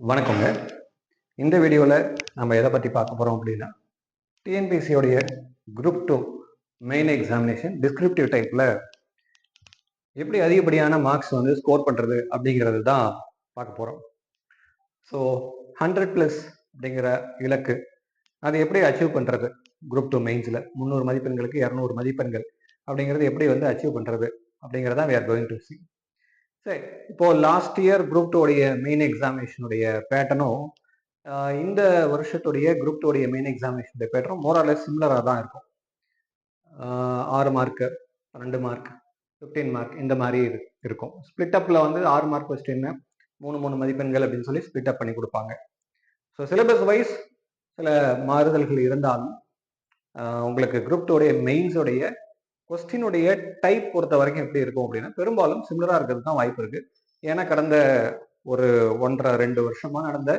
வணக்கங்க. இந்த வீடியோவில் நம்ம எதை பற்றி பார்க்க போகிறோம் அப்படின்னா டிஎன்பிசியோடைய group two main examination descriptive டைப்பில் எப்படி அதிகப்படியான மார்க்ஸ் வந்து ஸ்கோர் பண்ணுறது அப்படிங்கிறது தான் பார்க்க போகிறோம் ஸோ ஹண்ட்ரட் ப்ளஸ் அப்படிங்கிற இலக்கு அதை எப்படி அச்சீவ் பண்ணுறது குரூப் டூ மெயின்ஸில் முந்நூறு மதிப்பெண்களுக்கு இரநூறு மதிப்பெண்கள் அப்படிங்கிறது எப்படி வந்து அச்சீவ் பண்ணுறது அப்படிங்கிறதான் we are going to see சரி இப்போ லாஸ்ட் இயர் குரூப் டூடைய மெயின் எக்ஸாமினேஷனுடைய பேட்டர்னும் இந்த வருஷத்துடைய குரூப் டூடைய மெயின் எக்ஸாமினேஷனுடைய பேட்டர்னும் மோராலஸ் சிம்லராக தான் இருக்கும். ஆறு மார்க்கு பன்னெண்டு மார்க் ஃபிஃப்டீன் மார்க் இந்த மாதிரி இருக்கும். ஸ்பிளிட் அப்பில் வந்து ஆறு மார்க் கொஸ்டின்னு மூணு மூணு மதிப்பெண்கள் அப்படின்னு சொல்லி ஸ்பிளிட் அப் பண்ணி கொடுப்பாங்க. ஸோ சிலபஸ் வைஸ் சில மாறுதல்கள் இருந்தாலும் உங்களுக்கு குரூப் டூடைய மெயின்ஸோடைய கொஸ்டினுடைய டைப் பொறுத்த வரைக்கும் எப்படி இருக்கும் அப்படின்னா பெரும்பாலும் சிமிலராக இருக்கிறது தான் வாய்ப்பு இருக்கு. ஏன்னா கடந்த ஒரு ஒன்றரை ரெண்டு வருஷமா நடந்த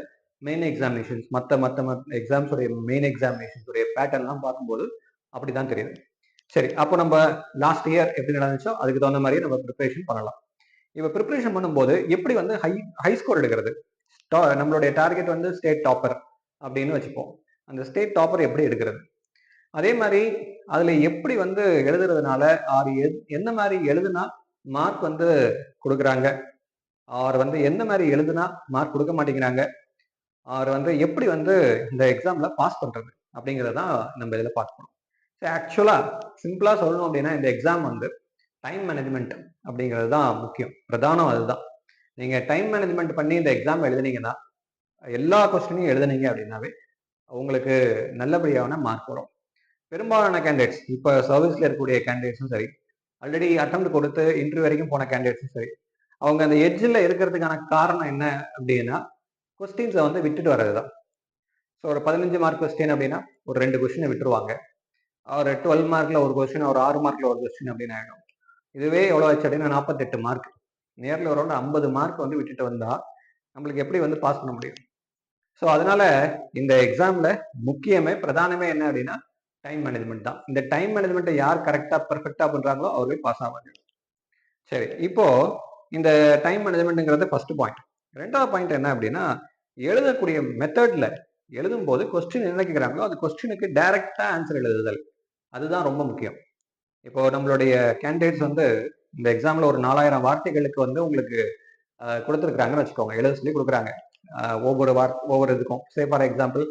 மெயின் எக்ஸாமினேஷன்ஸ் மற்ற மற்ற மற்ற எக்ஸாம்ஸுடைய மெயின் எக்ஸாமினேஷன்ஸுடைய பேட்டர்ன்லாம் பார்க்கும்போது அப்படிதான் தெரியுது. சரி அப்போ நம்ம லாஸ்ட் இயர் எப்படி நடந்துச்சோ அதுக்கு தகுந்த மாதிரியே நம்ம ப்ரிப்பரேஷன் பண்ணலாம். இப்போ ப்ரிப்பரேஷன் பண்ணும்போது எப்படி வந்து ஹை ஹை ஸ்கோர் எடுக்கிறது? நம்மளுடைய டார்கெட் வந்து ஸ்டேட் டாப்பர் அப்படின்னு வச்சுப்போம். அந்த ஸ்டேட் டாப்பர் எப்படி எடுக்கிறது? அதே மாதிரி அதுல எப்படி வந்து எழுதுறதுனால ஆர் எந்த மாதிரி எழுதுனா மார்க் வந்து கொடுக்குறாங்க? ஆர் வந்து எந்த மாதிரி எழுதுனா மார்க் கொடுக்க மாட்டேங்கிறாங்க? ஆர் வந்து எப்படி வந்து இந்த எக்ஸாம்ல பாஸ் பண்றது? அப்படிங்கிறதான் நம்ம இதில் பார்க்கணும். ஸோ ஆக்சுவலா சிம்பிளா சொல்லணும் அப்படின்னா இந்த எக்ஸாம் வந்து டைம் மேனேஜ்மெண்ட் அப்படிங்கிறது தான் முக்கியம். பிரதானம் அதுதான். நீங்க டைம் மேனேஜ்மெண்ட் பண்ணி இந்த எக்ஸாம் எழுதுனீங்கன்னா எல்லா கொஸ்டினையும் எழுதுனீங்க அப்படின்னாவே உங்களுக்கு நல்லபடியான மார்க் வரும். பெரும்பாலான கேண்டிடேட்ஸ் இப்போ சர்வீஸில் இருக்கக்கூடிய கேண்டிடேட்ஸும் சரி ஆல்ரெடி அட்டம் கொடுத்து இன்டர்வியூ வரைக்கும் போன கேண்டிடேட்ஸும் சரி அவங்க அந்த எட்ஜில் இருக்கிறதுக்கான காரணம் என்ன அப்படின்னா கொஸ்டின்ஸை வந்து விட்டுட்டு வர்றது தான் ஸோ ஒரு பதினஞ்சு மார்க் கொஸ்டின் அப்படின்னா ஒரு ரெண்டு கொஸ்டினை விட்டுருவாங்க. ஒரு டுவெல் மார்க்கில் ஒரு கொஸ்டின் ஒரு ஆறு மார்க்கில் ஒரு கொஸ்டின் அப்படின்னு ஆகிடும் இதுவே எவ்வளோ ஆச்சு அப்படின்னா நாற்பத்தெட்டு மார்க் நேரில் ஒரு ஐம்பது மார்க் வந்து விட்டுட்டு வந்தால் நம்மளுக்கு எப்படி வந்து பாஸ் பண்ண முடியும்? ஸோ அதனால இந்த எக்ஸாமில் முக்கியமே பிரதானமே என்ன அப்படின்னா டைம் மேனேஜ்மெண்ட் தான். இந்த டைம் மேனேஜ்மெண்ட்டை யார் கரெக்டாக பர்ஃபெக்டாக பண்ணுறாங்களோ அவர்களே பாஸ் ஆவாங்க சரி இப்போ இந்த டைம் மேனேஜ்மெண்ட்டுங்கிறது ஃபர்ஸ்ட் பாயிண்ட் ரெண்டாவது பாயிண்ட் என்ன அப்படின்னா எழுதக்கூடிய மெத்தட்ல எழுதும் போது கொஸ்டின் என்ன கேட்குறாங்களோ அந்த கொஸ்டினுக்கு டைரக்டா ஆன்சர் எழுதுதல். அதுதான் ரொம்ப முக்கியம். இப்போ நம்மளுடைய கேண்டிடேட்ஸ் வந்து இந்த எக்ஸாமில் ஒரு நாலாயிரம் வார்த்தைகளுக்கு வந்து உங்களுக்கு கொடுத்துருக்குறாங்கன்னு வச்சுக்கோங்க. எழுத சொல்லி கொடுக்குறாங்க. ஒவ்வொரு வார் ஒவ்வொரு இதுக்கும். சே ஃபார் எக்ஸாம்பிள்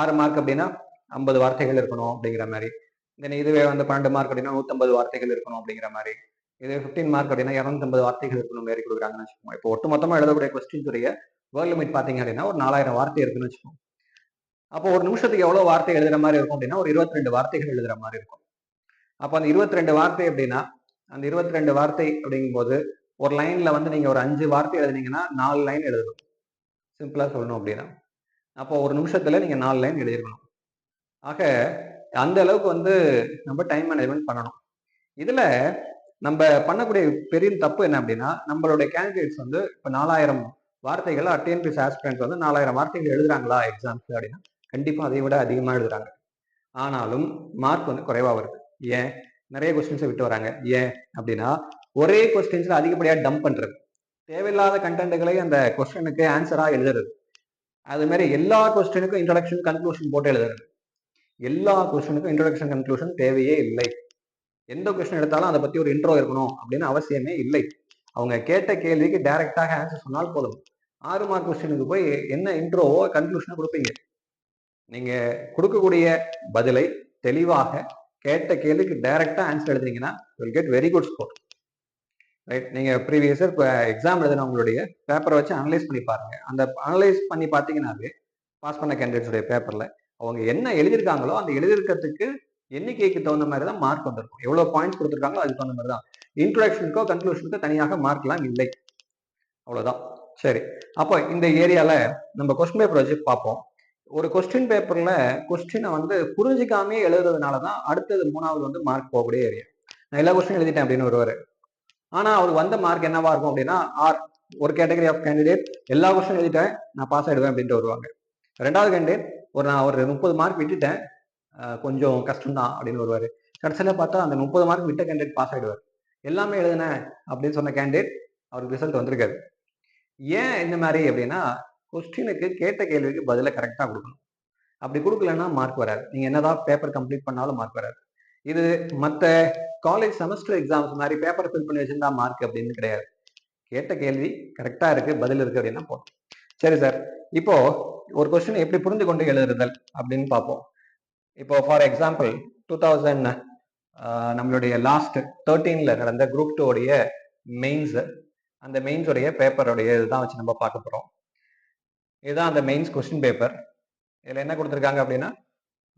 ஆறு மார்க் அப்படின்னா ஐம்பது வார்த்தைகள் இருக்கணும் அப்படிங்கிற மாதிரி. தென் இதுவே வந்து பன்னெண்டு மார்க் அப்படின்னா நூற்றம்பது வார்த்தைகள் இருக்கணும் அப்படிங்கிற மாதிரி. இதே ஃபிஃப்டீன் மார்க் அப்படின்னா இரநூத்தம்பது வார்த்தைகள் இருக்கணும் மாதிரி கொடுக்குறாங்கன்னு வச்சுக்கோங்க. இப்போ ஒட்டு மொத்தமாக எழுதக்கூடிய கொஸ்டின் உடைய வேர்ல்ட் லிமிட் பார்த்தீங்க அப்படின்னா ஒரு நாலாயிரம் வார்த்தை இருக்குன்னு வச்சுக்கோங்க. அப்போ ஒரு நிமிஷத்துக்கு எவ்வளோ வார்த்தை எழுதுற மாதிரி இருக்கும் அப்படின்னா ஒரு இருபத்தி ரெண்டு வார்த்தைகள் எழுதுற மாதிரி இருக்கும். அப்போ அந்த இருபத்தி ரெண்டு வார்த்தை அப்படின்னா அந்த இருபத்தி ரெண்டு வார்த்தை அப்படிங்கும்போது ஒரு லைன்ல வந்து நீங்க ஒரு அஞ்சு வார்த்தை எழுதினீங்கன்னா நாலு லைன் எழுதணும். சிம்பிளா சொல்லணும் அப்படின்னா. அப்போ ஒரு நிமிஷத்துல நீங்க நாலு லைன் எழுதிருக்கணும். ஆக அந்த அளவுக்கு வந்து நம்ம டைம் மேனேஜ்மெண்ட் பண்ணணும். இதுல நம்ம பண்ணக்கூடிய பெரிய தப்பு என்ன அப்படின்னா நம்மளுடைய கேண்டிடேட்ஸ் வந்து இப்போ நாலாயிரம் வார்த்தைகள் டிஎன்பிஎஸ் ஆஸ்பிரண்ட்ஸ் வந்து நாலாயிரம் வார்த்தைகள் எழுதுறாங்களா எக்ஸாம்ஸ் அப்படின்னா கண்டிப்பாக அதை விட அதிகமாக எழுதுறாங்க. ஆனாலும் மார்க் வந்து குறைவாக வருது. ஏன்? நிறைய கொஸ்டின்ஸை விட்டு வராங்க. ஏன் அப்படின்னா ஒரே கொஸ்டின்ஸில் அதிகப்படியாக டம்ப் பண்ணுறது தேவையில்லாத கண்டென்ட்டுகளை அந்த கொஸ்டினுக்கு ஆன்சராக எழுதுறது. அது மாதிரி எல்லா கொஸ்டினுக்கும் இன்ட்ரடக்ஷன் கன்க்ளூஷன் போட்டு எழுதுறது. எல்லா கொஸ்டினுக்கும் இன்ட்ரடக்ஷன் கன்க்ளூஷன் தேவையே இல்லை. எந்த கொஸ்டின் எடுத்தாலும் அதை பத்தி ஒரு இன்ட்ரோ இருக்கணும் அப்படின்னு அவசியமே இல்லை. அவங்க கேட்ட கேள்விக்கு டைரக்டாக ஆன்சர் சொன்னால் போதும். ஆறு மார்க் கொஸ்டினுக்கு போய் என்ன இன்ட்ரோவோ கன்க்ளூஷனை கொடுப்பீங்க? நீங்க கொடுக்கக்கூடிய பதிலை தெளிவாக கேட்ட கேள்விக்கு டைரக்டா answer எழுதுனீங்கன்னா will get very good score right நீங்க ப்ரீவியஸ் இயர் இப்போ எக்ஸாம் எழுதினவங்களுடைய பேப்பரை வச்சு அனலைஸ் பண்ணி பாருங்க. அந்த அனலைஸ் பண்ணி பார்த்தீங்கன்னாவே பாஸ் பண்ண கேண்டிடேட்ஸுடைய பேப்பர்ல அவங்க என்ன எழுதியிருக்காங்களோ அந்த எழுதியிருக்கிறதுக்கு எண்ணிக்கைக்கு தகுந்த மாதிரி தான் மார்க் வந்திருக்கும். எவ்வளவு பாயிண்ட்ஸ் கொடுத்துருக்காங்களோ அதுக்கு தகுந்த மாதிரி தான் இன்ட்ரோடக்ஷனுக்கோ கன்க்ளூஷனுக்கோ தனியாக மார்க்லாம் இல்லை. அவ்வளவுதான். சரி. அப்போ இந்த ஏரியால நம்ம கொஸ்டின் பேப்பர் வச்சு பார்ப்போம். ஒரு கொஸ்டின் பேப்பர்ல கொஸ்டினை வந்து புரிஞ்சிக்காமே எழுதுறதுனால தான் அடுத்தது மூணாவது வந்து மார்க் போகக்கூடிய ஏரியா. நான் எல்லா கொஸ்டின் எழுதிட்டேன் அப்படின்னு வருவார் ஆனா அவருக்கு வந்த மார்க் என்னவா இருக்கும் அப்படின்னா ஆர் ஒரு கேட்டகரி ஆஃப் கேண்டிடேட் எல்லா கொஸ்டின் எழுதிட்டேன் நான் பாஸ் ஆயிடுவேன் அப்படின்ட்டு வருவாங்க. ரெண்டாவது கேண்டிடேட் ஒரு நான் ஒரு முப்பது மார்க் விட்டுட்டேன். கொஞ்சம் கஷ்டம் தான் அப்படின்னு வருவாரு. கடைசியில் பார்த்தா அந்த முப்பது மார்க் விட்ட கேண்டிடேட் பாஸ் ஆகிடுவார் எல்லாமே எழுதினேன் அப்படின்னு சொன்ன கேண்டிடேட் அவருக்கு ரிசல்ட் வந்திருக்காரு ஏன் இந்த மாதிரி அப்படின்னா கொஸ்டினுக்கு கேட்ட கேள்விக்கு பதிலை கரெக்டாக கொடுக்கணும். அப்படி கொடுக்கலன்னா மார்க் வராது. நீங்கள் என்னதான் பேப்பர் கம்ப்ளீட் பண்ணாலும் மார்க் வராது. இது மற்ற காலேஜ் செமஸ்டர் எக்ஸாம்ஸ் மாதிரி பேப்பர் ஃபில் பண்ணி வச்சிருந்தா மார்க் அப்படின்னு கிடையாது. கேட்ட கேள்வி கரெக்டாக இருக்குது பதில் இருக்குது அப்படின்னா போதும். சரி சார் இப்போது ஒரு கொஸ்டின் எப்படி புரிந்து கொண்டு எழுதுறதல் அப்படின்னு பார்ப்போம். இப்போ ஃபார் எக்ஸாம்பிள் டூ தௌசண்ட் நம்மளுடைய லாஸ்ட் தேர்ட்டீன்ல நடந்த குரூப் டூ உடைய மெயின்ஸ் அந்த மெயின்ஸ் உடைய பேப்பருடைய இதுதான் வச்சு நம்ம பார்க்க போறோம். இதுதான் அந்த மெயின்ஸ் கொஸ்டின் பேப்பர் இதில் என்ன கொடுத்துருக்காங்க அப்படின்னா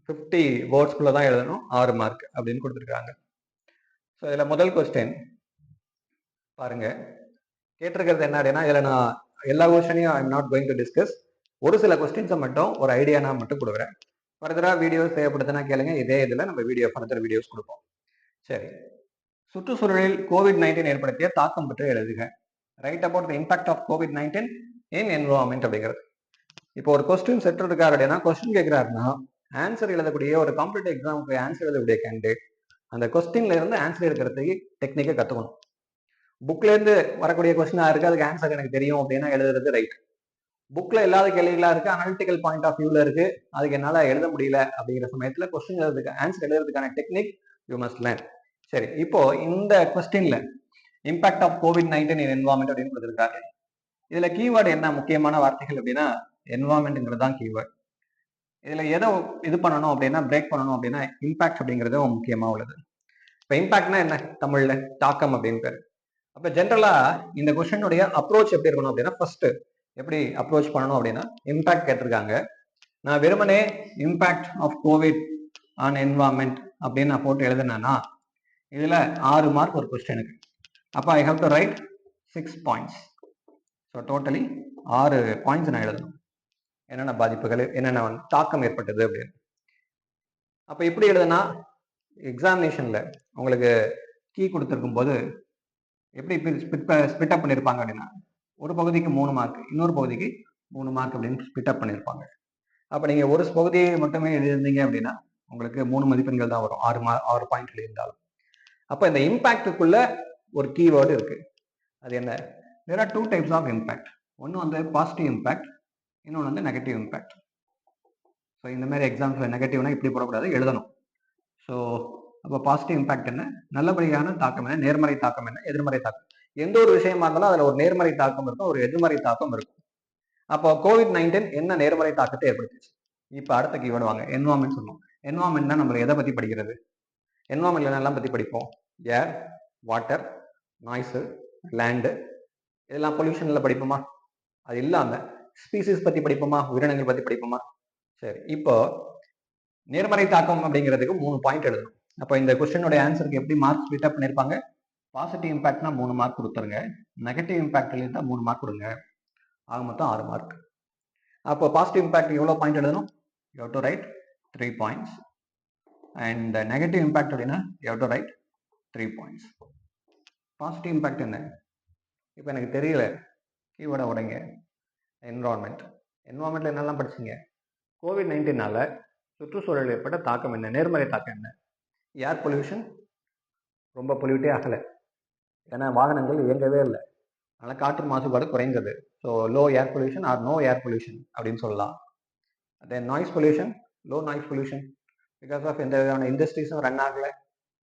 ஃபிஃப்டி வேர்ட்ஸ்குள்ள தான் எழுதணும் ஆறு மார்க் அப்படின்னு கொடுத்துருக்காங்க. ஸோ இதில் முதல் கொஸ்டின் பாருங்க. கேட்டிருக்கிறது என்ன அப்படின்னா இதில் நான் எல்லா கொஸ்டினையும் I am not going to discuss ஒரு சில கொஸ்டின்ஸை மட்டும் ஒரு ஐடியா நான் மட்டும் கொடுக்குறேன். ஃபர்தராக வீடியோஸ் தேவைப்படுதுன்னா கேளுங்க. இதே இதில் நம்ம வீடியோ ஃபர்தர் வீடியோஸ் கொடுப்போம். சரி. சுற்றுச்சூழலில் கோவிட் நைன்டீன் ஏற்படுத்திய தாக்கம் பற்றி எழுதுக. Write about the impact of COVID nineteen in environment அப்படிங்கிறது. இப்போ ஒரு கொஸ்டின் செட்டர் இருக்காரு அப்படின்னா கொஸ்டின் கேட்கிறாருன்னா ஆன்சர் எழுதக்கூடிய ஒரு காம்படிட்டிவ் எக்ஸாமுக்கு ஆன்சர் எழுதக்கூடிய கேண்டிடேட் அந்த கொஸ்டின்ல இருந்து ஆன்சர் எடுக்கிறதுக்கு டெக்னிக்கை கற்றுக்கணும் புக்ல இருந்து வரக்கூடிய கொஸ்டினா இருக்கு அதுக்கு ஆன்சர் எனக்கு தெரியும் அப்படின்னா எழுதுறது ரைட் புக்ல இல்லாத கேள்விகளா இருக்கு அனாலிட்டிக்கல் பாயிண்ட் ஆஃப் வியூல இருக்கு. அதுக்கு என்னால எழுத முடியல அப்படிங்கிற சமயத்துல கொஸ்டின் எழுதுறதுக்கு ஆன்சர் எழுதுறதுக்கான டெக்னிக் யூ மஸ்ட் லேர்ன் சரி இப்போ இந்த கொஸ்டின்ல impact of COVID nineteen in environment அப்படின்னு கொடுத்துருக்காங்க இதுல கீவேர்டு என்ன முக்கியமான வார்த்தைகள் அப்படின்னா என்வாமெண்ட்ங்கிறது தான் கீவேர்டு இதுல எதை இது பண்ணணும் அப்படின்னா பிரேக் பண்ணணும் அப்படின்னா இம்பாக்ட் அப்படிங்கிறது முக்கியமா உள்ளது. இப்போ இம்பாக்ட்னா என்ன? தமிழ்ல தாக்கம் அப்படின்னு பேர். அப்ப ஜென்ரலா இந்த கொஸ்டினுடைய அப்ரோச் எப்படி இருக்கணும் அப்படின்னா ஃபர்ஸ்ட் எப்படி அப்ரோச் பண்ணணும் அப்படின்னா இம்பாக்ட் கேட்டிருக்காங்க. நான் வெறுமனே impact of COVID on environment அப்படின்னு நான் போட்டு எழுதினேன்னா இதில் ஆறு மார்க் ஒரு கொஸ்டினுக்கு அப்போ I have to write six points so totally ஆறு பாயிண்ட்ஸ் நான் எழுதணும். என்னென்ன பாதிப்புகள் என்னென்ன வந்து தாக்கம் ஏற்பட்டது அப்படின்னு. அப்போ எப்படி எழுதுனா எக்ஸாமினேஷனில் உங்களுக்கு கீ கொடுத்துருக்கும் போது எப்படி ஸ்பிட் அப் பண்ணியிருப்பாங்க அப்படின்னா ஒரு பகுதிக்கு மூணு மார்க் இன்னொரு பகுதிக்கு மூணு மார்க் அப்படின்னு ஸ்பிட்டப் பண்ணியிருப்பாங்க. அப்போ நீங்கள் ஒரு பகுதியை மட்டுமே எழுதியிருந்தீங்க அப்படின்னா உங்களுக்கு மூணு மதிப்பெண்கள் தான் வரும். ஆறு மா ஆறு பாயிண்ட் எழுதியிருந்தாலும் அப்போ இந்த இம்பாக்டுக்குள்ள ஒரு கீவேர்டு இருக்கு. அது என்ன? There are two types of impact ஒன்று வந்து பாசிட்டிவ் இம்பாக்ட் இன்னொன்று வந்து நெகட்டிவ் இம்பாக்ட் ஸோ இந்த மாதிரி எக்ஸாம்ஸில் நெகட்டிவ்னா இப்படி போடக்கூடாது எழுதணும். ஸோ அப்போ பாசிட்டிவ் இம்பாக்ட் என்ன? நல்லபடியான தாக்கம் என்ன? நேர்மறை தாக்கம் என்ன? எதிர்மறை தாக்கம். எந்த ஒரு விஷயமா இருந்தாலும் அதில் ஒரு நேர்மறை தாக்கம் இருக்கும் ஒரு எதிர்மறை தாக்கம் இருக்கும். அப்போ கோவிட் நைன்டீன் என்ன நேர்மறை தாக்கத்தை ஏற்படுத்துச்சு? இப்போ அடுத்த கீவேர்டு வாங்க என்வாமெண்ட் சொல்லணும் என்வாமெண்ட்னா நம்ம எதை பற்றி படிக்கிறது? என்வாமெண்ட்ல என்னெல்லாம் பற்றி படிப்போம்? ஏர் வாட்டர் நாய்ஸு லேண்டு இதெல்லாம் பொல்யூஷனில் படிப்போமா? அது இல்லாமல் ஸ்பீசிஸ் பற்றி படிப்போமா? உயிரினங்கள் பற்றி படிப்போமா? சரி இப்போ நேர்மறை தாக்கம் அப்படிங்கிறதுக்கு மூணு பாயிண்ட் எழுதணும். அப்போ இந்த கொஸ்டினோட ஆன்சருக்கு எப்படி மார்க் ஸ்பிட் அப் பண்ணியிருப்பாங்க பாசிட்டிவ் இம்பாக்ட்னா மூணு மார்க் கொடுத்துருங்க. நெகட்டிவ் இம்பேக்ட் எழுதிட்டா மூணு மார்க் கொடுங்க. ஆக மொத்தம் ஆறு மார்க் அப்போ பாசிட்டிவ் இம்பாக்ட் எவ்வளோ பாயிண்ட் எழுதணும்? You to write three points and negative impact அப்படின்னா you to write three points positive impact என்ன? இப்போ எனக்கு தெரியல. கீவோட உடைங்க. என்வரான்மெண்ட் என்வரான்மெண்ட்ல என்னெல்லாம் படிச்சிங்க? கோவிட் நைன்டீனால் சுற்றுச்சூழல் ஏற்பட்ட தாக்கம் என்ன? நேர்மறை தாக்கம் என்ன? ஏர் பொல்யூஷன் ரொம்ப பொல்யூட்டே ஆகலை. ஏன்னா வாகனங்கள் இயங்கவே இல்லை. அதனால் காற்று மாசுபாடு குறைந்தது. So low air pollution or no air pollution அப்படின்னு சொல்லலாம். Then noise pollution low noise pollution because of எந்த விதமான இண்டஸ்ட்ரீஸும் ரன் ஆகலை.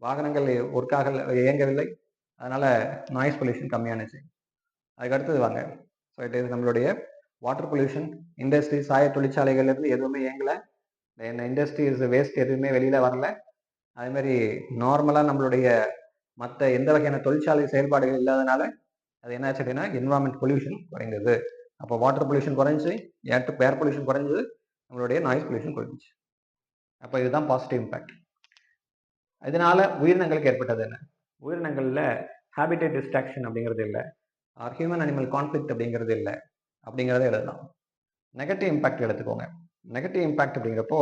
வாகனங்கள் ஒர்க் ஆகல இயங்கவில்லை. அதனால் நாய்ஸ் பொல்யூஷன் கம்மியானுச்சு. அதுக்கு அடுத்தது வாங்க. ஸோ இட் இஸ் நம்மளுடைய வாட்டர் பொல்யூஷன் இண்டஸ்ட்ரி சாய தொழிற்சாலைகள்லேருந்து எதுவுமே இயங்கலை. தென் இண்டஸ்ட்ரீஸ் வேஸ்ட் எதுவுமே வெளியில் வரல. அதேமாதிரி நார்மலாக நம்மளுடைய மற்ற எந்த வகையான தொழிற்சாலை செயல்பாடுகள் இல்லாதனால அது என்ன ஆச்சு அப்படின்னா என்வரான்மெண்ட் பொல்யூஷன் குறைந்தது. அப்போ வாட்டர் பொல்யூஷன் குறைஞ்சி ஏர் ஏர் பொல்யூஷன் குறைஞ்சது நம்மளுடைய நாய்ஸ் பொல்யூஷன் குறைஞ்சிச்சு. அப்போ இதுதான் பாசிட்டிவ் இம்பேக்ட் இதனால உயிரினங்களுக்கு ஏற்பட்டது என்ன? உயிரினங்களில் ஹேபிடேட் டிஸ்ட்ராக்ஷன் அப்படிங்கிறது இல்லை. ஆர் ஹியூமன் அனிமல் கான்ஃப்ளிக்ட் அப்படிங்கிறது இல்லை. அப்படிங்கிறத எழுதலாம். நெகட்டிவ் இம்பாக்ட் எடுத்துக்கோங்க. நெகட்டிவ் இம்பாக்ட் அப்படிங்கிறப்போ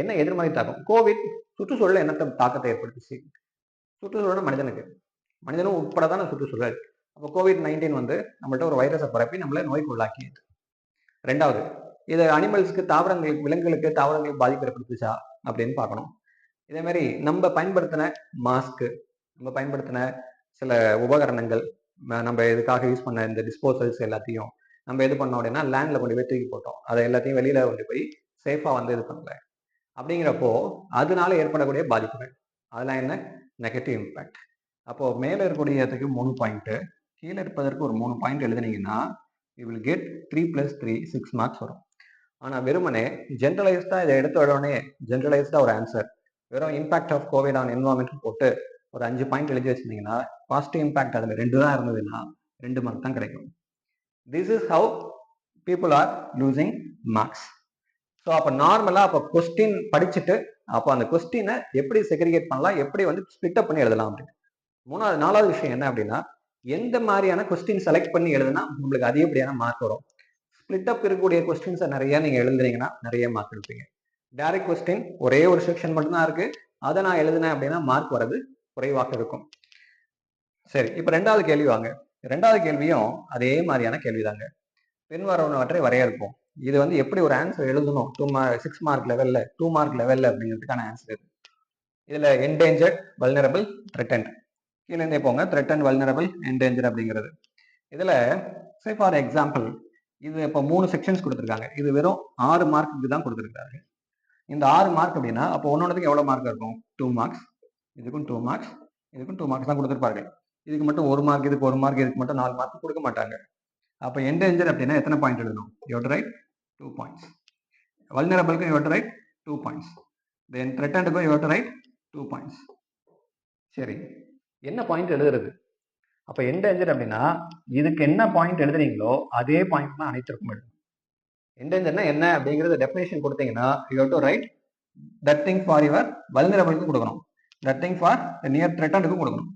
என்ன எதிர்மறை தாக்கம்? கோவிட் சுற்றுச்சூழலில் என்ன தாக்கத்தை ஏற்படுத்துச்சு? சுற்றுச்சூழலோட மனிதனுக்கு. மனிதனும் உட்பட தான் சுற்றுச்சூழல். அப்போ கோவிட் நைன்டீன் வந்து நம்மள்ட்ட ஒரு வைரஸை பரப்பி நம்மளை நோய்க்குள்ளாக்கியது. ரெண்டாவது இது அனிமல்ஸ்க்கு தாவரங்களுக்கு விலங்குகளுக்கு தாவரங்களுக்கு பாதிப்பு ஏற்படுத்துச்சா அப்படின்னு பார்க்கணும். இதே மாதிரி நம்ம பயன்படுத்தின மாஸ்க்கு நம்ம பயன்படுத்தின சில உபகரணங்கள் நம்ம இதுக்காக யூஸ் பண்ண இந்த டிஸ்போசல்ஸ் எல்லாத்தையும் நம்ம எது பண்ணோம் அப்படின்னா லேண்டில் கொண்டு போய் தூக்கி போட்டோம். அதை எல்லாத்தையும் வெளியில் கொண்டு போய் சேஃபாக வந்து இது பண்ணல. அப்படிங்கிறப்போ அதனால ஏற்படக்கூடிய பாதிப்புகள். அதெல்லாம் என்ன? நெகட்டிவ் இம்பேக்ட் அப்போது மேலே இருக்கக்கூடியதுக்கு மூணு பாயிண்ட்டு கீழே இருப்பதற்கு ஒரு மூணு point எழுதுனீங்கன்னா you will get three plus three six marks வரும். ஆனால் வெறுமனே ஜென்ரலைஸ்டாக இதை எடுத்து உடனே ஜென்ரலைஸ்டாக ஒரு ஆன்சர் வெறும் impact of COVID on environment போட்டு ஒரு அஞ்சு பாயிண்ட் எழுதி வச்சிருந்தீங்கன்னா பாசிட்டிவ் இம்பாக்ட் அதில் ரெண்டு தான் இருந்ததுன்னா ரெண்டு மார்க் தான் கிடைக்கும். This is how people are losing marks so அப்போ நார்மலாக அப்போ கொஸ்டின் படிச்சுட்டு அப்போ அந்த கொஸ்டினை எப்படி செக்ரிகேட் பண்ணலாம்? எப்படி வந்து ஸ்பிட்டப் பண்ணி எழுதலாம் அப்படின்னு. மூணாவது நாலாவது விஷயம் என்ன அப்படின்னா எந்த மாதிரியான கொஸ்டின் செலக்ட் பண்ணி எழுதுனா உங்களுக்கு அதிகப்படியான மார்க் வரும்? ஸ்பிளிட் அப் இருக்கக்கூடிய கொஸ்டின்ஸை நிறைய நீங்க எழுதுறீங்கன்னா நிறைய மார்க் எடுப்பீங்க. டைரக்ட் கொஸ்டின் ஒரே ஒரு செக்ஷன் மட்டும்தான் இருக்கு. அதை நான் எழுதினேன் அப்படின்னா மார்க் வர்றது குறைவாக இருக்கும். சரி இப்போ ரெண்டாவது கேள்வி வாங்க. ரெண்டாவது கேள்வியும் அதே மாதிரியான கேள்விதாங்க. பின்வரவனவற்றை வரையறுப்போம். இது வந்து எப்படி ஒரு ஆன்சர் எழுதணும்? டூ மார்க் சிக்ஸ் மார்க் லெவல்ல டூ மார்க் லெவல்ல அப்படிங்கிறதுக்கான ஆன்சர் இது. இதுல என்டேஞ்சர்ட் வல்னரபிள் த்ரெட்டன்ட் கீழே இருந்தே போங்க. த்ரெட்டன் வல்னரபிள் என்டேஞ்சர் அப்படிங்கிறது. இதுல சே ஃபார் எக்ஸாம்பிள் இது இப்போ மூணு செக்ஷன்ஸ் கொடுத்துருக்காங்க. இது வெறும் ஆறு மார்க்குக்கு தான் கொடுத்துருக்காங்க இந்த ஆறு மார்க் அப்படின்னா அப்போ ஒன்னொன்றுக்கு எவ்வளோ மார்க் இருக்கும்? டூ மார்க்ஸ் இதுக்கும் டூ மார்க்ஸ் இதுக்கும் டூ மார்க்ஸ் தான் கொடுத்துருப்பார்கள். இதுக்கு மட்டும் ஒரு மார்க் இதுக்கு ஒரு மார்க் இதுக்கு மட்டும் நாலு மார்க் கொடுக்க மாட்டாங்க. அப்போ என்டேஞ்சர் அப்படின்னா எத்தனை பாயிண்ட் எழுதணும்? You'd write two points வல்னரபிளுக்கும் you'd write two points then த்ரெட்டன்டுக்கும் you'd write two points சரி. என்ன பாயிண்ட் எழுதுறது? அப்ப என்டேஞ்சர் அப்படின்னா இதுக்கு என்ன பாயிண்ட் எழுதுறீங்களோ அதே பாயிண்ட் தான் அனைத்திற்கும் எழுதணும். என்டேஞ்சர்னா என்ன அப்படிங்கறது டெஃபினேஷன் கொடுத்தீங்கன்னா you to write that thing for your வல்னரபிளுக்கும் கொடுக்கணும். தட் திங் ஃபார் நியர் த்ரெட்டனுக்கும் கொடுக்கணும்.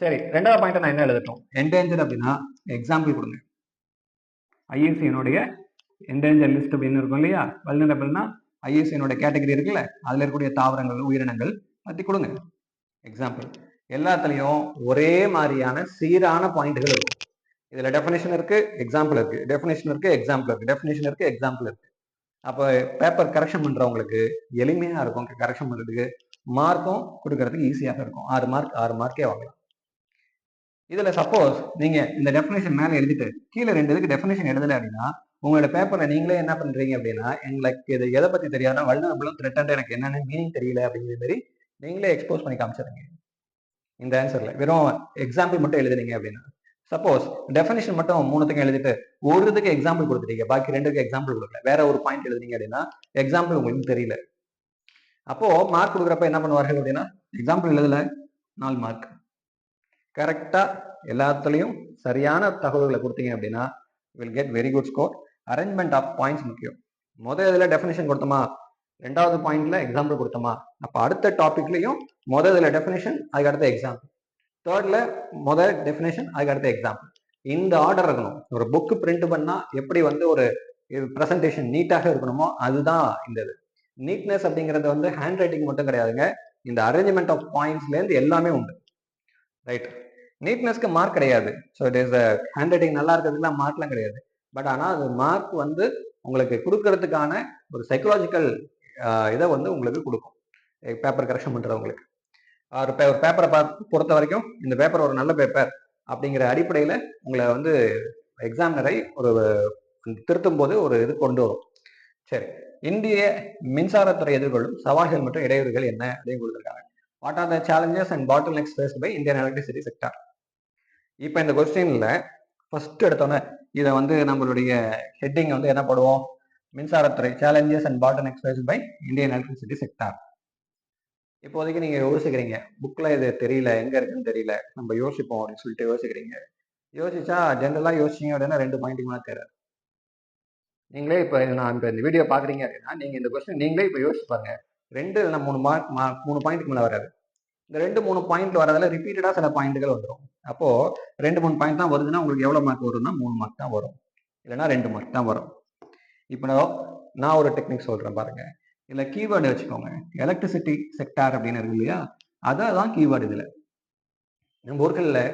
சரி ரெண்டாவது பாயிண்ட் நான் என்ன எழுதட்டும்? என்டேஞ்சர் அப்படின்னா எக்ஸாம்பிள் கொடுங்க. ஐஎஸ்சியினுடைய என்டேஞ்சர் லிஸ்ட் அப்படின்னு இருக்கும் இல்லையா? வல்னரபிள்னா ஐஎஸ்சியினுடைய கேட்டகரி இருக்குல்ல அதுல இருக்கக்கூடிய தாவரங்கள் உயிரினங்கள் பத்தி கொடுங்க. எக்ஸாம்பிள் எல்லாத்துலயும் ஒரே மாதிரியான சீரான பாயிண்ட்கள் இருக்கும். இதுல டெஃபினேஷன் இருக்கு எக்ஸாம்பிள் இருக்கு. டெஃபினேஷன் இருக்கு எக்ஸாம்பிள் இருக்கு. டெஃபினேஷன் இருக்கு எக்ஸாம்பிள் இருக்கு. அப்போ பேப்பர் கரெக்ஷன் பண்றவங்களுக்கு எளிமையா இருக்கும். கரெக்ஷன் பண்றதுக்கு மார்க்கும் கொடுக்கறதுக்கு ஈஸியாக இருக்கும். ஆறு மார்க் ஆறு மார்க்கே வாங்கலாம். இதுல சப்போஸ் நீங்க இந்த டெஃபினேஷன் மேல எழுதிட்டு கீழே ரெண்டு இதுக்கு டெஃபினேஷன் எழுதல அப்படின்னா உங்களோட பேப்பர்ல நீங்களே என்ன பண்றீங்க அப்படின்னா எங்களுக்கு இது எதை பத்தி தெரியாத வல்னரபிளும் த்ரெட்டன்ட் எனக்கு என்னென்ன மீனிங் தெரியல அப்படிங்கிற மாதிரி நீங்களே எக்ஸ்போஸ் பண்ணி காமிச்சிருங்க இந்த ஆன்சர்ல வெறும் எக்ஸாம்பிள் மட்டும் எழுதுனீங்க அப்படின்னா. சப்போஸ் டெஃபினேஷன் மட்டும் மூணுத்துக்கும் எழுதிட்டு ஒரு இதுக்கு எக்ஸாம்பிள் கொடுத்துட்டீங்க. பாக்கி ரெண்டுக்கு எக்ஸாம்பிள் கொடுக்கல. வேற ஒரு பாயிண்ட் எழுதுனீங்க அப்படின்னா எக்ஸாம்பிள் உங்களுக்கு தெரியல. அப்போ மார்க் கொடுக்குறப்ப என்ன பண்ணுவார்கள் அப்படின்னா எக்ஸாம்பிள் எழுதல. நாலு மார்க் கரெக்டாக எல்லாத்துலேயும் சரியான தகவல்களை கொடுத்தீங்க அப்படின்னா will get very good score arrangement of points முக்கியம். முதல் இதில் டெஃபினேஷன் கொடுத்தோமா? ரெண்டாவது பாயிண்ட்ல எக்ஸாம்பிள் கொடுத்தோமா? அப்போ அடுத்த டாபிக்லையும் முதல் இதில் டெஃபினேஷன் அதுக்கு அடுத்த எக்ஸாம்பிள் தேர்ட்ல முதல் டெஃபினேஷன் அதுக்கு அடுத்த எக்ஸாம்பிள் இந்த ஆர்டர் இருக்கணும். ஒரு புக்கு பிரிண்ட் பண்ணால் எப்படி வந்து ஒரு ப்ரெசன்டேஷன் நீட்டாக இருக்கணுமோ அதுதான் இந்த இது. நீட்னஸ் அப்படிங்கிறது வந்து ஹேண்ட் ரைட்டிங் மட்டும் கிடையாதுங்க. இந்த அரேஞ்ச்மெண்ட் ஆஃப் பாயிண்ட்ஸ்லேருந்து எல்லாமே உண்டு. ரைட் நீட்னஸ்க்கு மார்க் கிடையாது. So it is handwriting நல்லா இருக்கிறதுக்குலாம் மார்க்லாம் கிடையாது. பட் ஆனால் அது மார்க் வந்து உங்களுக்கு கொடுக்கறதுக்கான ஒரு சைக்கலாஜிக்கல் இதை வந்து உங்களுக்கு கொடுக்கும். பேப்பர் கரெக்ஷன் பண்ணுறவங்களுக்கு ஒரு பே ஒரு பேப்பரை பார்த்து பொறுத்த வரைக்கும் இந்த பேப்பர் ஒரு நல்ல பேப்பர் அப்படிங்கிற அடிப்படையில் உங்களை வந்து எக்ஸாமினரை ஒரு திருத்தும் போது ஒரு இது கொண்டு வரும். சரி. இந்திய மின்சாரத்துறை எதிர்கொள்ளும் சவால்கள் மற்றும் இடையூறுகள் என்ன அப்படின்னு கொடுத்துருக்காங்க. What are the challenges and bottlenecks faced by Indian electricity sector இப்போ இந்த கொஸ்டின்ல ஃபர்ஸ்ட் எடுத்தோன்னே இதை வந்து நம்மளுடைய ஹெட்டிங் வந்து என்ன போடுவோம்? மின்சாரத்துறை challenges and bottlenecks by Indian electricity sector இப்போதைக்கு நீங்கள் யோசிக்கிறீங்க. புக்கில் இது தெரியல எங்கே இருக்குன்னு தெரியல. நம்ம யோசிப்போம் அப்படின்னு சொல்லிட்டு யோசிக்கிறீங்க. யோசிச்சா ஜென்ரலாக யோசிச்சிங்க அப்படின்னா ரெண்டு பாயிண்ட்டுக்கு மேலே தெரியாது நீங்களே இப்போ நான் இப்போ இந்த வீடியோ பார்க்குறீங்க அப்படின்னா நீங்கள் இந்த கொஸ்டின் நீங்களே இப்போ யோசிப்பாங்க ரெண்டு இல்லைன்னா மூணு மார்க் மூணு பாயிண்ட்டுக்கு மேலே வராது. இந்த ரெண்டு மூணு பாயிண்ட் வரதுல ரிப்பீட்டடாக சில பாயிண்ட்டுகள் வந்துடும் அப்போது ரெண்டு மூணு பாயிண்ட் தான் வருதுன்னா உங்களுக்கு எவ்வளோ மார்க் வரும்னா மூணு மார்க் தான் வரும். இல்லைன்னா ரெண்டு மார்க் தான் வரும். இப்போ நான் ஒரு டெக்னிக் சொல்கிறேன் பாருங்க. இல்லை கீவேர்டு வச்சுக்கோங்க. எலக்ட்ரிசிட்டி செக்டார் அப்படின்னு இருக்கு இல்லையா? அதான் கீவேர்டு இதில். நம்ம ஊர்களில்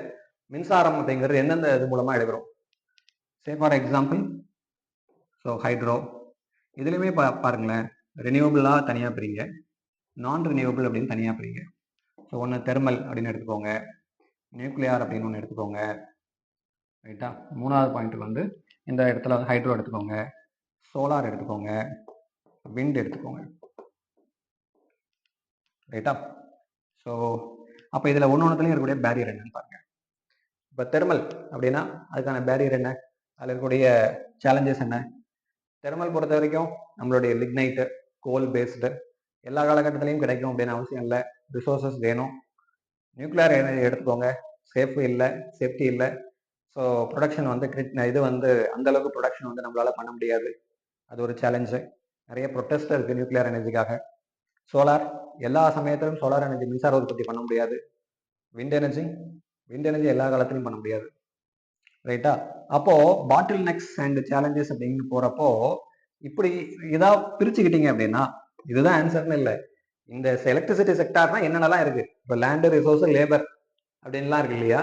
மின்சாரம் அப்படிங்கிறது எந்தெந்த இது மூலமாக எடுக்கிறோம்? Say for example so hydro இதுலையுமே பா பாருங்களேன். ரினியூபிளாக தனியாக பிரிங்க. நான் ரினியூபிள் அப்படின்னு தனியாக பிரிங்க. ஸோ ஒன்று தெர்மல் அப்படின்னு எடுத்துக்கோங்க. நியூக்ளியார் அப்படின்னு ஒன்று எடுத்துக்கோங்க. ரைட்டா மூணாவது பாயிண்ட் வந்து இந்த இடத்துல வந்து ஹைட்ரோ எடுத்துக்கோங்க. சோலார் எடுத்துக்கோங்க. விண்ட் எடுத்துக்கோங்க. ரைட்டா ஸோ அப்போ இதில் ஒன்று ஒன்றுத்துலையும் இருக்கக்கூடிய பேரியர் என்னன்னு பாருங்க. இப்போ தெர்மல் அப்படின்னா அதுக்கான பேரியர் என்ன? அதில் இருக்கக்கூடிய சேலஞ்சஸ் என்ன? தெர்மல் பொறுத்த வரைக்கும் நம்மளுடைய லிக்னைட்டு கோல் பேஸ்டு எல்லா காலகட்டத்திலையும் கிடைக்கும் அப்படின்னு அவசியம் இல்லை. ரிசோர்ஸஸ் வேணும். நியூக்ளியர் எனர்ஜி எடுத்துக்கோங்க. சேஃப் இல்லை சேஃப்டி இல்லை. ஸோ ப்ரொடக்ஷன் வந்து இது வந்து அந்தளவுக்கு ப்ரொடக்ஷன் வந்து நம்மளால் பண்ண முடியாது. அது ஒரு சேலஞ்சு நிறைய ப்ரொட்டஸ்ட் இருக்குது நியூக்ளியர் எனர்ஜிக்காக சோலார் எல்லா சமயத்திலும் சோலார் எனர்ஜி மின்சார உற்பத்தி பண்ண முடியாது. விண்ட் எனர்ஜி விண்ட் எனர்ஜி எல்லா காலத்திலையும் பண்ண முடியாது. ரைட்டா அப்போது பாட்டில் நெக்ஸ் அண்ட் சேலஞ்சஸ் அப்படின்னு போகிறப்போ இப்படி இதா பிரிச்சுக்கிட்டீங்க அப்படின்னா இதுதான் ஆன்சர்னு இல்லை. இந்த எலக்ட்ரிசிட்டி செக்டார்னா என்னென்னலாம் இருக்கு? இப்போ லேண்டு ரிசோர்ஸ் லேபர் அப்படின்லாம் இருக்கு இல்லையா?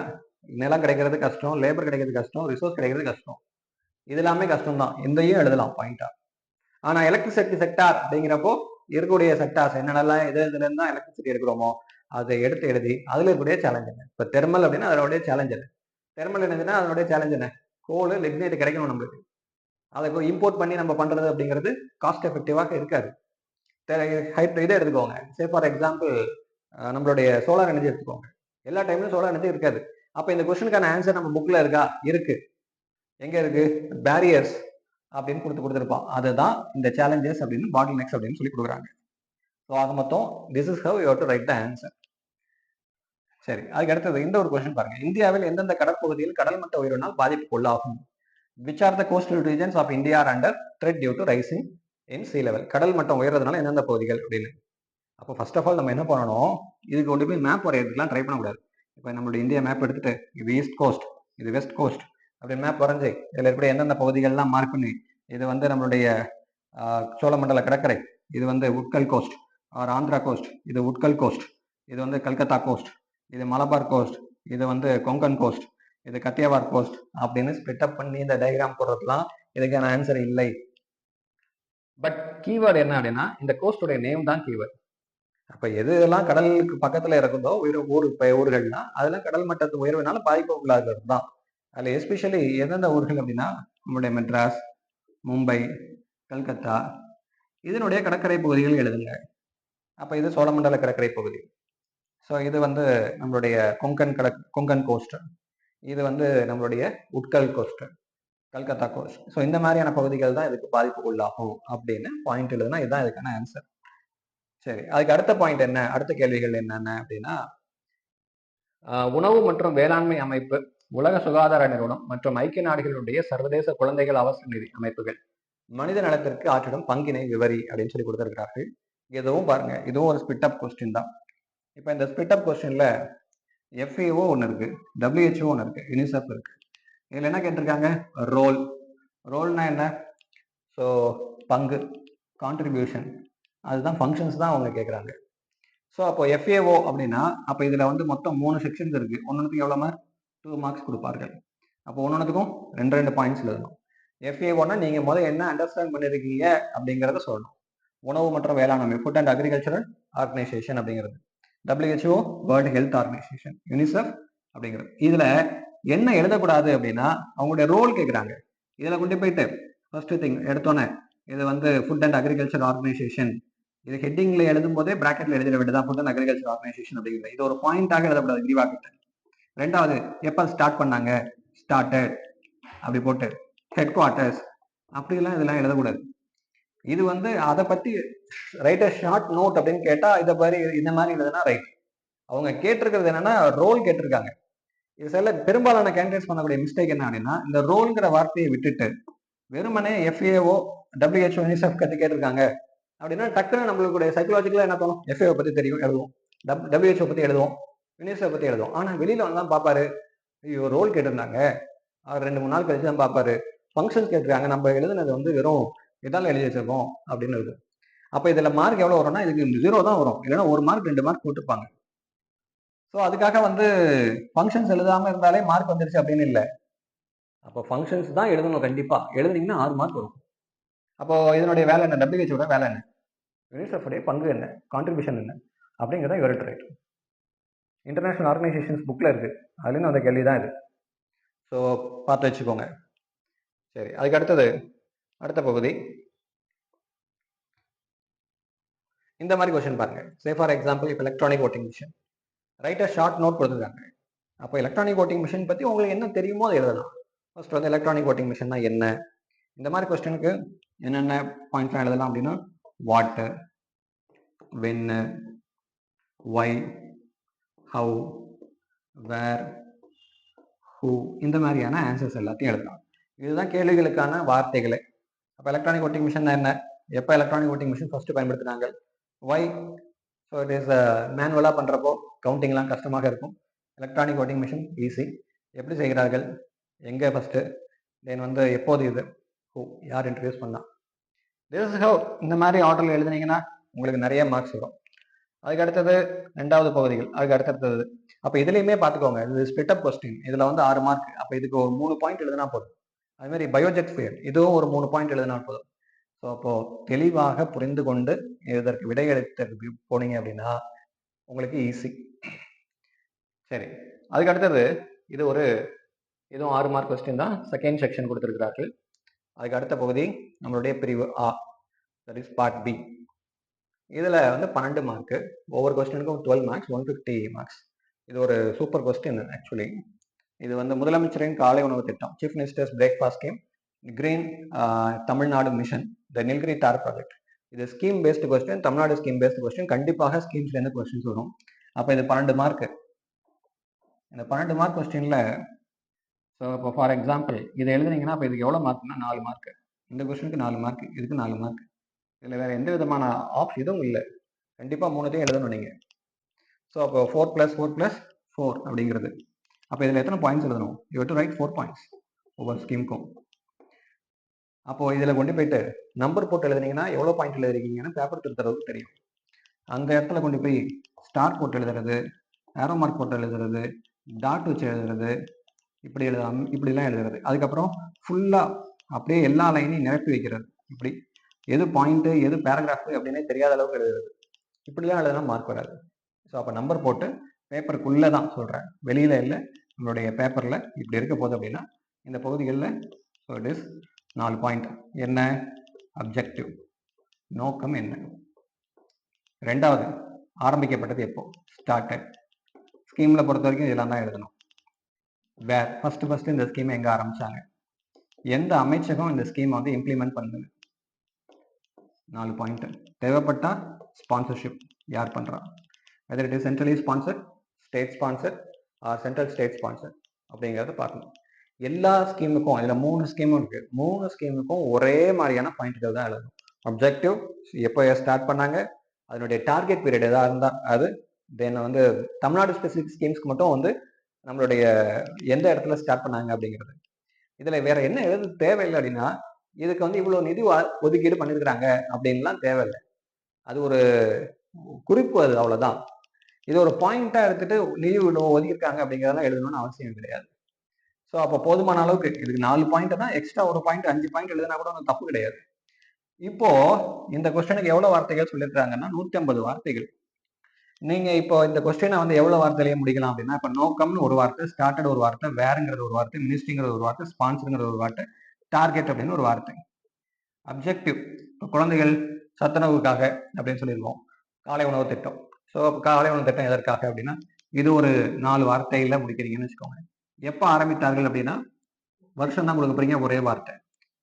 நிலம் கிடைக்கிறது கஷ்டம் லேபர் கிடைக்கிறது கஷ்டம் ரிசோர்ஸ் கிடைக்கிறது கஷ்டம். இது எல்லாமே கஷ்டம் தான் எந்தையும் எழுதலாம் பாயிண்டா ஆனா எலக்ட்ரிசிட்டி செக்டார் அப்படிங்கிறப்போ இருக்கக்கூடிய செக்டார்ஸ் என்னென்னலாம் எது இதுல இருந்து தான் எலக்ட்ரிசிட்டி எடுக்கிறோமோ அதை எடுத்து எழுதி அதுல இருக்கக்கூடிய சேலஞ்ச் என்ன? இப்போ தெர்மல் அப்படின்னா அதோடைய சேலஞ்ச் என்ன? தெர்மல் என்னதுன்னா அதனுடைய சேலஞ்ச் என்ன? கோல் லிக்னைட் கிடைக்கணும் நம்மளுக்கு. அதை இம்போர்ட் பண்ணி நம்ம பண்றது அப்படிங்கிறது காஸ்ட் எஃபெக்டிவாக இருக்காது. ஹைட்ரோ இதை எடுத்துக்கோங்க. சே ஃபார் எக்ஸாம்பிள் நம்மளுடைய சோலார் எனர்ஜி எடுத்துக்கோங்க. எல்லா டைம்லயும் சோலார் எனர்ஜி இருக்காது. அப்ப இந்த கொஸ்டினுக்கான ஆன்சர் நம்ம புக்ல இருக்கா? இருக்கு. எங்க இருக்கு? பேரியர்ஸ் அப்படின்னு கொடுத்து கொடுத்துருப்பான் அதுதான் இந்த சேலஞ்சஸ் அப்படின்னு பாட்டில் நெக்ஸ் அப்படின்னு சொல்லி கொடுக்குறாங்க. ஸோ அது மொத்தம் this is how you to write the answer சரி அதுக்கு அடுத்தது இந்த ஒரு கொஸ்டின் பாருங்க. இந்தியாவில் எந்தெந்த கடற்பகுதியில் கடல் மட்ட உயிரினால் பாதிப்புக்குள்ளாகும் which are the coastal regions of India are under threat due to rising in sea level கடல் மட்டம் உயர்றதுனால எந்தெந்த பகுதிகள் அப்படின்னு. அப்போ ஃபர்ஸ்ட் ஆஃப் ஆல் நம்ம என்ன பண்ணணும்? இதுக்கு கொண்டு போய் மேப் வரையறதுக்குலாம் ட்ரை பண்ணக்கூடாது. இப்போ நம்மளுடைய இந்தியா மேப் எடுத்துட்டு இது ஈஸ்ட் கோஸ்ட் இது வெஸ்ட் கோஸ்ட் அப்படி மேப் வரைஞ்சி இதில் இருக்கிற எந்தெந்த பகுதிகள்லாம் மார்க் பண்ணி இது வந்து நம்மளுடைய சோழமண்டல கடற்கரை இது வந்து Utkal coast or Andhra coast இது உட்கல் கோஸ்ட் இது வந்து கல்கத்தா கோஸ்ட் இது மலபார் கோஸ்ட் இது வந்து கொங்கன் கோஸ்ட் இது கத்தியாவார் கோஸ்ட் அப்படின்னு ஸ்பிட்டப் பண்ணி இந்த டயக்ராம் போடுறதுலாம் இதுக்கான ஆன்சர் இல்லை. பட் கீவேர்டு என்ன அப்படின்னா இந்த கோஸ்டுடைய நேம் தான் கீவேர்டு அப்ப எது எல்லாம் கடலுக்கு பக்கத்துல இருக்குதோ உயிர் ஊர் இப்ப ஊர்கள்னா அதெல்லாம் கடல் மட்டத்து உயர்வுனால பாதிப்பு உள்ளாகிறது தான் அதுல எஸ்பெஷலி எந்தெந்த ஊர்கள் அப்படின்னா நம்மளுடைய மெட்ராஸ் மும்பை கல்கத்தா இதனுடைய கடற்கரை பகுதிகள் எழுதுங்க. அப்ப இது சோழமண்டல கடற்கரை பகுதி. ஸோ இது வந்து நம்மளுடைய கொங்கன் கட கொங்கன் கோஸ்ட் இது வந்து நம்மளுடைய Utkal coast Calcutta coast so இந்த மாதிரியான பகுதிகள் தான் இதுக்கு பாதிப்பு உள்ளாகும் அப்படின்னு பாயிண்ட் எழுதுனா இதுதான் இதுக்கான ஆன்சர் சரி அதுக்கு அடுத்த பாயிண்ட் என்ன? அடுத்த கேள்விகள் என்னென்ன அப்படின்னா உணவு மற்றும் வேளாண்மை அமைப்பு உலக சுகாதார நிறுவனம் மற்றும் ஐக்கிய நாடுகளுடைய சர்வதேச குழந்தைகள் அவசர நிதி அமைப்புகள். மனித நலத்திற்கு ஆற்றிடும் பங்கினை விவரி அப்படின்னு சொல்லி கொடுத்திருக்கிறார்கள். இதுவும் பாருங்க இதுவும் ஒரு ஸ்பிட் அப் கொஸ்டின் தான். இப்போ இந்த ஸ்பிட் அப் கொஸ்டின்ல எஃப்ஏஓ ஒன்று இருக்குது டபிள்யூஹெச்ஓ ஒன்று இருக்குது யூனிசெஃப் இருக்குது இதில் என்ன கேட்டிருக்காங்க? ரோல் ரோல்னா என்ன? ஸோ பங்கு கான்ட்ரிபியூஷன் அதுதான் ஃபங்க்ஷன்ஸ் தான் அவங்க கேட்குறாங்க ஸோ அப்போ எஃப்ஏஓ அப்படின்னா அப்போ இதில் வந்து மொத்தம் மூணு செக்ஷன்ஸ் இருக்குது ஒன்றுக்கு எவ்வளோ மார்க் டூ மார்க்ஸ் கொடுப்பார்கள். அப்போ ஒன்றுக்கும் ரெண்டு ரெண்டு பாயிண்ட்ஸ் எழுதணும் எஃப்ஏஓனா நீங்கள் முதல்ல என்ன அண்டர்ஸ்டாண்ட் பண்ணியிருக்கீங்க அப்படிங்கிறத சொல்லணும். உணவு மற்றும் வேளாண்மை ஃபுட் அண்ட் அக்ரிகல்ச்சரல் ஆர்கனைசேஷன் அப்படிங்கிறது. WHO world health organisation UNICEF அப்படிங்கிறது. இதில் என்ன எழுதக்கூடாது அப்படின்னா அவங்களுடைய ரோல் கேட்குறாங்க இதில் கொண்டு போயிட்டு ஃபர்ஸ்ட் திங் எடுத்தோன்னே இது வந்து ஃபுட் அண்ட் அக்ரிகல்ச்சர் ஆர்கனைசேஷன் இது ஹெட்டிங்ல எழுதும் போதே பிராக்கெட்ல எழுதிட வேண்டியதான் ஃபுட் அண்ட் அக்ரிகல்ச்சர் ஆர்கனைசேஷன் அப்படிங்கிறது. இது ஒரு பாயிண்டாக எழுதக்கூடாது விரிவாக்கிட்டு ரெண்டாவது எப்போ ஸ்டார்ட் பண்ணாங்க? ஸ்டார்டட் அப்படி போட்டு ஹெட் குவார்ட்டர்ஸ் அப்படிலாம் இதெல்லாம் எழுதக்கூடாது. இது வந்து அதை பத்தி ரைட் அ ஷார்ட் நோட் அப்படின்னு கேட்டா இதை மாதிரி இந்த மாதிரி எழுதுனா ரைட் அவங்க கேட்டிருக்கிறது என்னன்னா ரோல் கேட்டிருக்காங்க. இது சில பெரும்பாலான கேண்டிடேட்ஸ் பண்ணக்கூடிய மிஸ்டேக் என்ன அப்படின்னா இந்த ரோல்ங்கிற வார்த்தையை விட்டுட்டு வெறுமனே எஃப்ஏஓ டபிள்யூஹெச்ஓ யூனிசெஃப் கத்தி கேட்டிருக்காங்க. அப்படின்னா டக்குன்னு நம்மளுடைய சைக்கலாஜிக்கலாக என்ன தோணும்? எஃப்ஏஓ பற்றி தெரியும் எழுதுவோம். டப் டபிள்யூஹெச்ஓ பற்றி எழுதுவோம். யூனிசெஃப் பற்றி எழுதுவோம். ஆனால் வெளியில் வந்து தான் பார்ப்பாரு ஐயோ ரோல் கேட்டிருந்தாங்க. அவர் ரெண்டு மூணு நாள் கழிச்சு தான் பார்ப்பாரு ஃபங்க்ஷன்ஸ் கேட்டிருக்காங்க. நம்ம எழுதுனது வந்து வெறும் இதால எழுதி வச்சிருக்கோம் அப்படின்னு இருக்கும் அப்ப இதுல மார்க் எவ்வளவு வரும்னா இதுக்கு ஜீரோ தான் வரும். இல்லைன்னா ஒரு மார்க் ரெண்டு மார்க் போட்டுப்பாங்க ஸோ அதுக்காக வந்து ஃபங்க்ஷன்ஸ் எழுதாம இருந்தாலே மார்க் வந்துருச்சு அப்படின்னு இல்லை. அப்போ ஃபங்க்ஷன்ஸ் தான் எழுதணும் கண்டிப்பா. எழுதுனீங்கன்னா ஆறு மார்க் வரும். அப்போ இதனுடைய வேலை என்ன? டபிள்யூஹெச்சோட வேலை என்ன? யூனிசெஃபுடைய பங்கு என்ன? கான்ட்ரிபியூஷன் என்ன? அப்படிங்கிறத யூரிட் ரைட் இன்டர்நேஷனல் ஆர்கனைசேஷன்ஸ் புக்கில் இருக்கு. அதுலேருந்து அந்த கேள்வி தான் இது. ஸோ பார்த்து வச்சுக்கோங்க. சரி அதுக்கு அடுத்தது. அடுத்த பகுதி. இந்த மாதிரி கொஸ்டின் பாருங்க. சே ஃபார் எக்ஸாம்பிள் இப்போ எலக்ட்ரானிக் ஓட்டிங் மிஷின் ரைட்டாக ஷார்ட் நோட் கொடுத்துருக்காங்க. அப்போ எலக்ட்ரானிக் ஓட்டிங் மிஷின் பற்றி உங்களுக்கு என்ன தெரியுமோ அதை எழுதலாம். ஃபர்ஸ்ட் வந்து எலக்ட்ரானிக் ஓட்டிங் மிஷின்னா என்ன? இந்த மாதிரி கொஸ்டினுக்கு என்னென்ன பாயிண்ட்லாம் எழுதலாம் அப்படின்னா what when why how where who இந்த மாதிரியான ஆன்சர்ஸ் எல்லாத்தையும் எழுதலாம். இதுதான் கேள்விகளுக்கான வார்த்தைகளை. அப்போ எலக்ட்ரானிக் ஓட்டிங் மிஷின் என்ன? எப்போ எலக்ட்ரானிக் ஓட்டிங் மிஷின் ஃபர்ஸ்ட் பயன்படுத்தினாங்க? ஒய் ஸோ இட் இஸ் மேனுவலாக பண்ணுறப்போ கவுண்டிங்லாம் கஷ்டமாக இருக்கும். எலக்ட்ரானிக் ஓட்டிங் மிஷின் ஈஸி எப்படி செய்கிறார்கள்? எங்கே ஃபஸ்ட்டு தென் வந்து எப்போது இது? ஹூ யார் இன்ட்ரடியூஸ் பண்ணா? திஸ் இஸ் ஹவ் இந்த மாதிரி ஆர்டரில் எழுதுனீங்கன்னா உங்களுக்கு நிறைய மார்க்ஸ் வரும். அதுக்கு அடுத்தது ரெண்டாவது பகுதிகள். அதுக்கு அடுத்தது. அப்போ இதுலேயுமே பார்த்துக்கோங்க. இது ஸ்பிட் அப் கொஸ்டின் இதில் வந்து ஆறு மார்க் அப்போ இதுக்கு ஒரு மூணு பாயிண்ட் எழுதுனா போதும். அது மாதிரி பயோஜெட் புயல் இதுவும் ஒரு மூணு பாயிண்ட் எழுதினா போதும். ஸோ அப்போ தெளிவாக புரிந்து கொண்டு இதற்கு விடையளித்ததுக்கு போனீங்க அப்படின்னா உங்களுக்கு ஈஸி சரி. அதுக்கு அடுத்தது இது ஒரு இதுவும் ஆறு மார்க் கொஸ்டின் தான். செகண்ட் செக்ஷன் கொடுத்துருக்கிறார்கள். அதுக்கு அடுத்த பகுதி நம்மளுடைய பிரிவு ah that is part B இதில் வந்து பன்னெண்டு மார்க்கு ஒவ்வொரு கொஸ்டினுக்கும் twelve marks one fifty marks இது ஒரு சூப்பர் கொஸ்டின் ஆக்சுவலி இது வந்து முதலமைச்சரின் காலை உணவு திட்டம். Chief ministers breakfast scheme green Tamil Nadu mission the Nilgiri tahr project இது scheme based question Tamil Nadu scheme based question கண்டிப்பாக ஸ்கீம்ஸ்லேருந்து கொஸ்டின்ஸ் வரும். அப்போ இது பன்னெண்டு மார்க் இந்த பன்னெண்டு மார்க் கொஸ்டினில் ஸோ இப்போ ஃபார் எக்ஸாம்பிள் இதை எழுதுனீங்கன்னா அப்போ இதுக்கு எவ்வளோ மார்க்னா நாலு மார்க் இந்த கொஸ்டினுக்கு நாலு மார்க் இதுக்கு நாலு மார்க் இதில் வேறு எந்த விதமான ஆப்ஷன் இதுவும் இல்லை. கண்டிப்பாக மூணுத்தையும் எழுதணும் நீங்கள் ஸோ அப்போ four plus four plus four அப்படிங்கிறது. அப்போ இதில் எத்தனை பாயிண்ட்ஸ் எழுதணும்? You to write four points ஒவ்வொரு ஸ்கீமுக்கும் அப்போ இதில் கொண்டு போயிட்டு நம்பர் போட்டு எழுதுனீங்கன்னா எவ்வளோ பாயிண்ட் எழுதிருக்கீங்கன்னு பேப்பர் திருத்துறதுக்கு தெரியும். அந்த இடத்துல கொண்டு போய் ஸ்டார் போட்டு எழுதுறது ஏரோ மார்க் போட்டு எழுதுறது டாட் வச்சு எழுதுறது இப்படி எழுதாம இப்படிலாம் எழுதுறது. அதுக்கப்புறம் ஃபுல்லாக அப்படியே எல்லா லைனையும் நிரப்பி வைக்கிறது. இப்படி எது பாயிண்ட்டு எது பேராகிராஃபு அப்படின்னே தெரியாத அளவுக்கு எழுதுறது. இப்படிலாம் எழுதுனா மார்க் வராது. ஸோ அப்போ நம்பர் போட்டு பேப்பருக்குள்ளே தான் சொல்கிறேன் வெளியில் இல்லை. நம்மளுடைய பேப்பரில் இப்படி இருக்க போகுது அப்படின்னா இந்த பகுதிகளில் ஸோ இட் இஸ் நாலு பாயிண்ட் என்ன? அப்ஜெக்டிவ் நோக்கம் என்ன? ரெண்டாவது ஆரம்பிக்கப்பட்டது எப்போ? ஸ்டார்டட் ஸ்கீமில் பொறுத்த வரைக்கும் இதெல்லாம் தான் எழுதணும். வேர் ஃபர்ஸ்ட் ஃபர்ஸ்ட் இந்த ஸ்கீமை எங்கே ஆரம்பிச்சாங்க? எந்த அமைச்சகம் இந்த ஸ்கீமை வந்து இம்ப்ளிமெண்ட் பண்ணுது? நாலு பாயிண்ட் தேவைப்பட்டா ஸ்பான்சர்ஷிப் யார் பண்ணுறா whether it is centrally sponsor state sponsor or central state sponsor அப்படிங்கிறத பார்க்கணும். எல்லா ஸ்கீமுக்கும் இதில் மூணு ஸ்கீமும் இருக்குது மூணு ஸ்கீமுக்கும் ஒரே மாதிரியான பாயிண்ட்கள் தான் எழுதணும். அப்ஜெக்டிவ் எப்போ ஸ்டார்ட் பண்ணாங்க அதனுடைய டார்கெட் பீரியட் எதாக இருந்தால் அது தென் வந்து தமிழ்நாடு ஸ்பெசிஃபிக் ஸ்கீம்ஸ்க்கு மட்டும் வந்து நம்மளுடைய எந்த இடத்துல ஸ்டார்ட் பண்ணாங்க அப்படிங்கிறது. இதில் வேற என்ன எழுத தேவையில்லை அப்படின்னா இதுக்கு வந்து இவ்வளோ நிதி ஒதுக்கீடு பண்ணியிருக்கிறாங்க அப்படின்லாம் தேவையில்லை. அது ஒரு குறிப்பு அது அவ்வளோதான் இது ஒரு பாயிண்டா எடுத்துட்டு நிதி ஒதுக்கியிருக்காங்க அப்படிங்கிறதெல்லாம் எழுதணும்னு அவசியம் கிடையாது. ஸோ அப்போ போதுமான அளவுக்கு இதுக்கு நாலு பாயிண்ட் தான் எக்ஸ்ட்ரா ஒரு பாயிண்ட் அஞ்சு பாயிண்ட் எழுதினா கூட ஒன்றும் தப்பு கிடையாது. இப்போ இந்த கொஸ்டினுக்கு எவ்வளவு வார்த்தைகள் சொல்லியிருக்காங்கன்னா நூத்தி ஐம்பது வார்த்தைகள். நீங்க இப்போ இந்த கொஸ்டினை வந்து எவ்வளவு வார்த்தையிலேயே முடிக்கலாம் அப்படின்னா இப்போ நோக்கம்னு ஒரு வார்த்தை ஸ்டார்டட் ஒரு வார்த்தை வேறுங்கிறது ஒரு வார்த்தை மினிஸ்ட்ரிங்கிறது ஒரு வார்த்தை ஸ்பான்சருங்கிறது ஒரு வார்த்தை டார்கெட் அப்படின்னு ஒரு வார்த்தை. அப்ஜெக்டிவ் இப்போ குழந்தைகள் சத்துணவுக்காக அப்படின்னு சொல்லியிருக்கோம். காலை உணவு திட்டம். ஸோ காலை உணவு திட்டம் எதற்காக அப்படின்னா இது ஒரு நாலு வார்த்தையில முடிக்கிறீங்கன்னு வச்சுக்கோங்க. எப்போ ஆரம்பித்தார்கள் அப்படின்னா வருஷம் தான் கொடுக்க போறீங்க ஒரே வார்த்தை.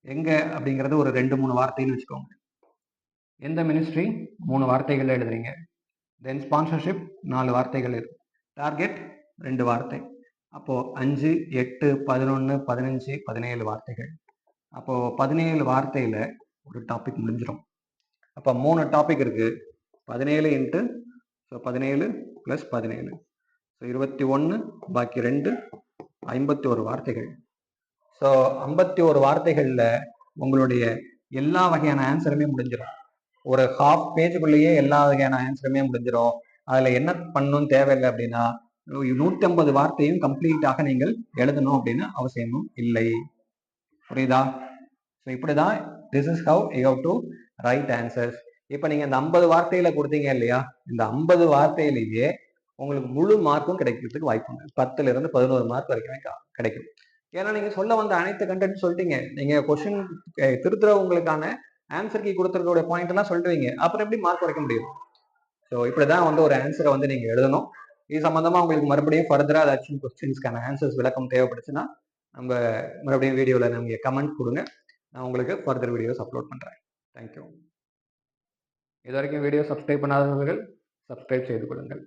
எங்க அப்படிங்கிறது ஒரு ரெண்டு மூணு வார்த்தைன்னு வச்சுக்கோங்க. எந்த மினிஸ்ட்ரி மூணு வார்த்தைகள் எழுதுறீங்க. தென் ஸ்பான்சர்ஷிப் நாலு வார்த்தைகள் இருக்கு டார்கெட் ரெண்டு வார்த்தை. அப்போது அஞ்சு எட்டு பதினொன்று பதினஞ்சு பதினேழு வார்த்தைகள். அப்போது பதினேழு வார்த்தையில் ஒரு டாபிக் முடிஞ்சிடும் அப்போ மூணு டாபிக் இருக்குது பதினேழு இன்ட்டு ஸோ பதினேழு ப்ளஸ் பதினேழு. ஸோ இருபத்தி ஒன்று பாக்கி ரெண்டு ஐம்பத்தி ஒரு வார்த்தைகள். ஸோ ஐம்பத்தி ஒரு வார்த்தைகளில் உங்களுடைய எல்லா வகையான ஆன்சருமே முடிஞ்சிடும் ஒரு ஹாஃப் பேஜுக்குள்ளேயே எல்லா வகையான ஆன்சருமே முடிஞ்சிடும் அதில் என்ன பண்ணணும் தேவையில்லை அப்படின்னா நூற்றி ஐம்பது வார்த்தையும் கம்ப்ளீட்டாக நீங்கள் எழுதணும் அப்படின்னு அவசியமும் இல்லை. புரியுதா? ஸோ இப்படி தான் this is how you how to write answers இப்போ நீங்கள் இந்த ஐம்பது வார்த்தையில கொடுத்தீங்க இல்லையா? இந்த ஐம்பது வார்த்தையிலேயே உங்களுக்கு முழு மார்க்கும் கிடைக்கிறதுக்கு வாய்ப்புங்க பத்துல இருந்து பதினோரு மார்க் வரைக்குமே கிடைக்கும். ஏன்னா நீங்கள் சொல்ல வந்த அனைத்து கண்டென்ட் சொல்லிட்டீங்க. நீங்கள் கொஸ்டின் திருத்துறவங்களுக்கான ஆன்சர் கீ கொடுத்துருக்கோட பாயிண்ட் எல்லாம் சொல்லிடுவீங்க அப்புறம் எப்படி மார்க் குறைக்க முடியும்? ஸோ இப்படி தான் வந்து ஒரு ஆன்சரை வந்து நீங்கள் எழுதணும். இது சம்மந்தமாக உங்களுக்கு மறுபடியும் ஃபர்தரா ஏதாச்சும் கொஸ்டின்ஸ்க்கான ஆன்சர்ஸ் விளக்கம் தேவைப்படுச்சுன்னா நம்ம மறுபடியும் வீடியோவில் நீங்கள் கமெண்ட் கொடுங்க. நான் உங்களுக்கு ஃபர்தர் வீடியோஸ் அப்லோட் பண்ணுறேன் தேங்க்யூ இது வரைக்கும் வீடியோ சப்ஸ்கிரைப் பண்ணாதவர்கள் சப்ஸ்கிரைப் செய்து கொள்ளுங்கள்.